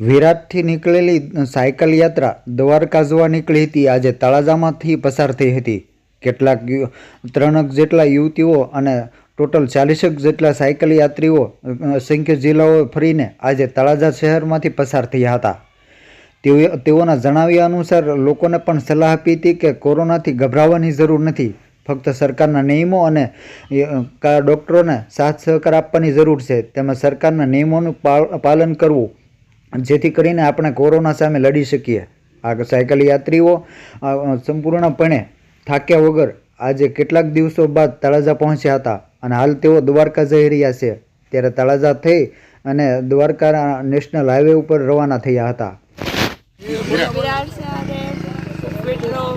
વિરાટથી નીકળેલી સાયકલ યાત્રા દ્વારકા જોવા નીકળી હતી. આજે તળાજામાંથી પસાર થઈ હતી. કેટલાક ત્રણક જેટલા યુવતીઓ અને ટોટલ ચાલીસેક જેટલા સાયકલ યાત્રીઓ અસંખ્ય જિલ્લાઓ ફરીને આજે તળાજા શહેરમાંથી પસાર થયા હતા. તેઓ, તેઓના જણાવ્યા અનુસાર લોકોને પણ સલાહ આપી હતી કે કોરોનાથી ગભરાવાની જરૂર નથી. ફક્ત સરકારના નિયમો અને ડૉક્ટરોને સાથ સહકાર આપવાની જરૂર છે. તેમજ સરકારના નિયમોનું પાલ- પાલન કરવું જેથી કરીને આપણે કોરોના સામે લડી શકીએ આ સાયકલ યાત્રીઓ અ, અ, સંપૂર્ણપણે થાક્યા વગર આજે કેટલાક દિવસો બાદ તળાજા પહોંચ્યા હતા અને હાલ તેઓ દ્વારકા જઈ રહ્યા છે ત્યારે તળાજા થઈ અને દ્વારકા નેશનલ હાઈવે ઉપર રવાના થયા હતા विराट से आ रहे हैं फिट रहो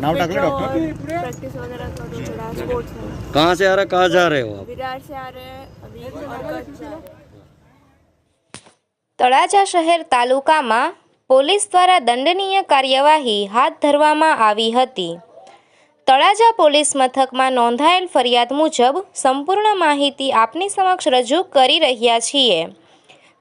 नाम टाक लो, डॉक्टर। प्रैक्टिस वगैरह करो थोड़ा स्पोर्ट्स में कहाँ से आ रहा कहाँ जा रहे हो आप विराट से आ रहे हैं अभी हरकत से તળાજા શહેર તાલુકામાં પોલીસ દ્વારા દંડનીય કાર્યવાહી હાથ ધરવામાં આવી હતી. તળાજા પોલીસ મથકમાં નોંધાયેલ ફરિયાદ મુજબ સંપૂર્ણ માહિતી આપની સમક્ષ રજૂ કરી રહ્યા છીએ.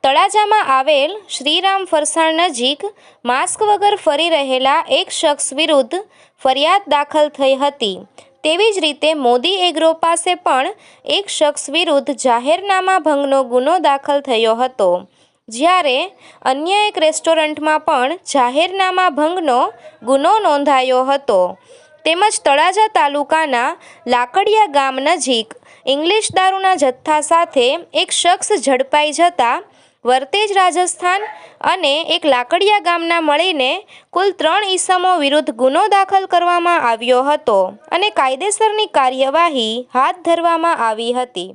તળાજામાં આવેલ શ્રીરામ ફરસાણ નજીક માસ્ક વગર ફરી રહેલા એક શખ્સ વિરુદ્ધ ફરિયાદ દાખલ થઈ હતી. તેવી જ રીતે મોદી એગ્રો પાસે પણ એક શખ્સ વિરુદ્ધ જાહેરનામા ભંગનો ગુનો દાખલ થયો હતો. જ્યારે અન્ય એક રેસ્ટોરન્ટમાં પણ જાહેરનામા ભંગનો ગુનો નોંધાયો હતો. તેમજ તળાજા તાલુકાના લાકડિયા ગામ નજીક ઇંગ્લિશ દારૂના જથ્થા સાથે એક શખ્સ ઝડપાઈ જતા વર્તેજ રાજસ્થાન અને એક લાકડિયા ગામના મળીને કુલ ત્રણ ઈસમો વિરુદ્ધ ગુનો દાખલ કરવામાં આવ્યો હતો અને કાયદેસરની કાર્યવાહી હાથ ધરવામાં આવી હતી.